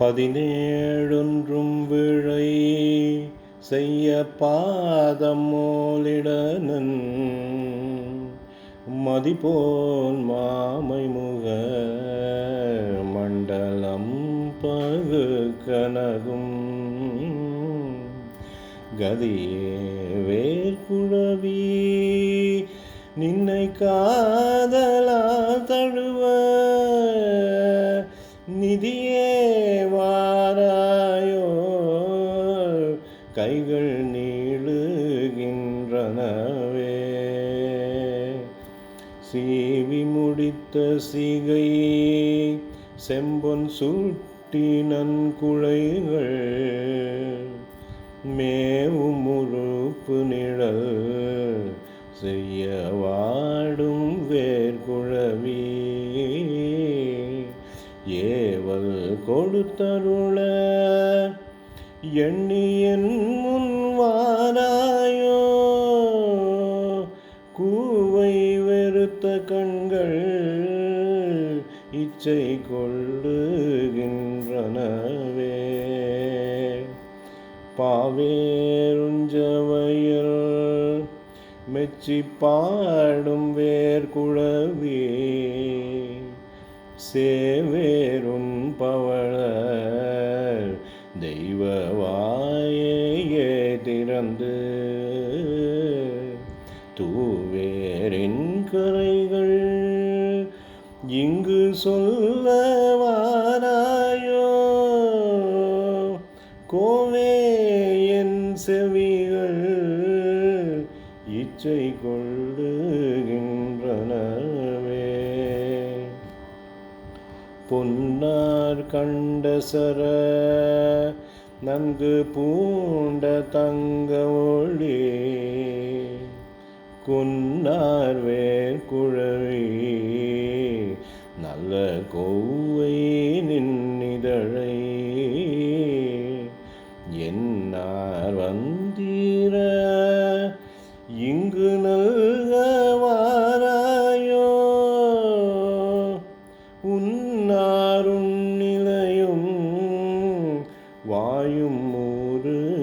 பதினேழொன்றும் விழை செய்ய பாதம் மோலிடனன் மதிபோல் மாமை முக மண்டலம் பகு கனகும். கதியே வேர்குழவி நின்னை காதலா தழுவ. நிதி முடித்த சிகை செம்பொன் சுட்டி நன்குழைகள் மேவும் உறுப்பு நிழல் செய்ய வாடும் வேர்குழவி ஏவல் கொடுத்தருள எண்ணியன் முன்வாராயோ கூவை வெறுத்த கண்கள் இச்சை கொள்ளுகின்றனவே பாவேருஞ்சவையில் மெச்சி பாடும் வேர்குழவி. சேவேரும் பவள தெய்வ திறந்து. தூவேரின் கரைகள் இங்கு சொல்ல வாராயோ கோவே என் செவிகள் இச்சை கொள்ளுகின்றனவே. பொன்னார் கண்ட சர நன்கு பூண்ட தங்க ஒளி. குன்னார் வேர் வேர்குழவி நல்ல கோவை நின்னிதழை. என்னார் வந்தீர? இங்கு நல்கவாராயோ உன்னாரும் நிலையும் வாயும் ஊறுகின்றனவே.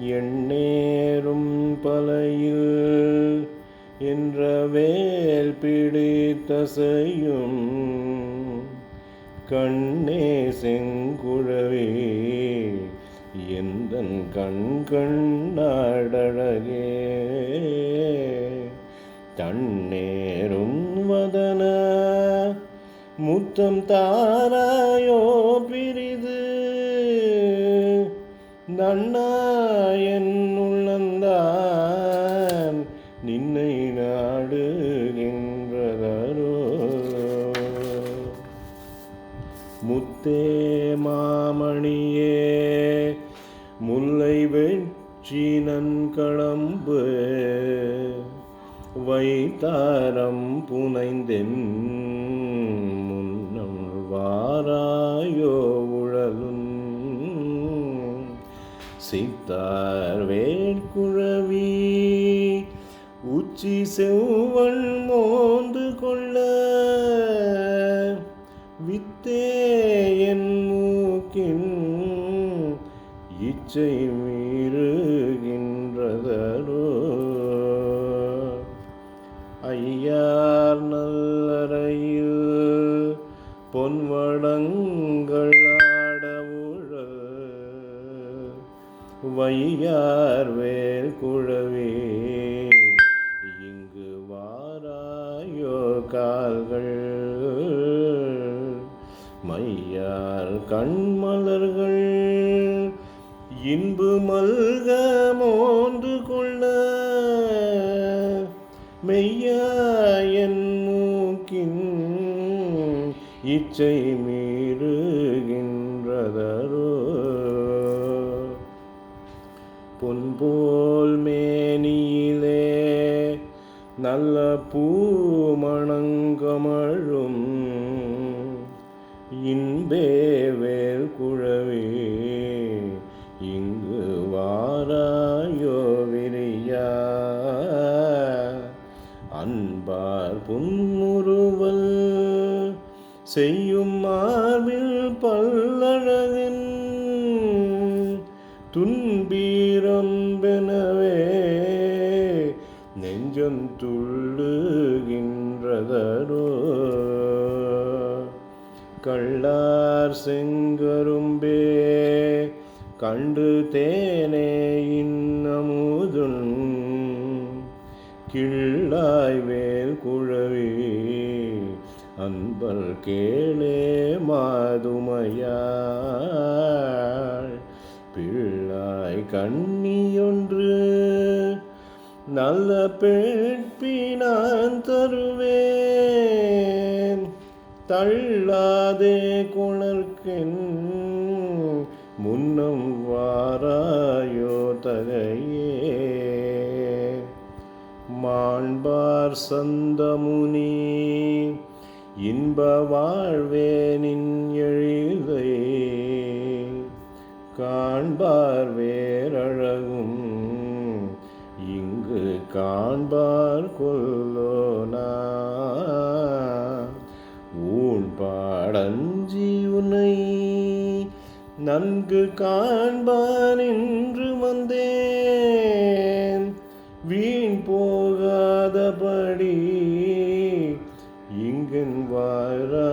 எண்ணேரும் பலையில் என்ற வேல் பிடித்தசையும் கண்ணே செங்குழவே எந்த கண் கண்ணாடழகே தண்ணேரும் வதன முத்தம் தாராயோ பிரிது நன்னா என் உள்ளந்தான் முத்தே மாமணியே. முல்லை வெற்றி நன்கடம்பு வைத்தாரம் புனைந்தென் முன்னம் வாராயோ உழலும் சித்தார் வேட்குழவி உச்சி செவ்வன் மோந்து கொள்ள வித்தே என் மூக்கின் இச்சை மீறுகின்றதரோ ஐயார் நல்லறையில் பொன்வடங்கள் ஆடவுழல் வையார் வேல் குழவே இங்கு வாராயோ கால்கள். மையார் கண்மலர்கள் இன்பு மல்க மோந்து கொள்ள மெய்யாயன் மூக்கின் இச்சை மீறுகின்றதரோ. பொன்போல் மேனியிலே நல்ல பூ மணங்கமழும் இன்பே வேல் குழவே. இங்கு வாராயோ விரியா அன்பார் புன்முறுவல் செய்யும் மார்பில் பல்லழகின். துன்பீரம் பெனவே நெஞ்சம் துள்ளுகின்றதரோ கள்ளார் செங்கரும்பே. கண்டு தேனே இன்னமுதுன் கிள்ளாய் வேல் குழவி. அன்பல் கேளே மாதுமையாள். பிள்ளாய் கண்ணியொன்று நல்ல பெட்பி நான் தருவேன் தள்ளாதே குணர்க்கின் முன்னம் வாராயோ தகையே. மாண்பார் சந்தமுனி இன்ப வாழ்வேனின் எழிலை காண்பார் வேரழகும் இங்கு காண்பார் கொல்லோனா பாடஞ்சி உனை நன்கு காண்பான் என்று வந்தேன். வீண் போகாதபடி இங்கன் வாராய்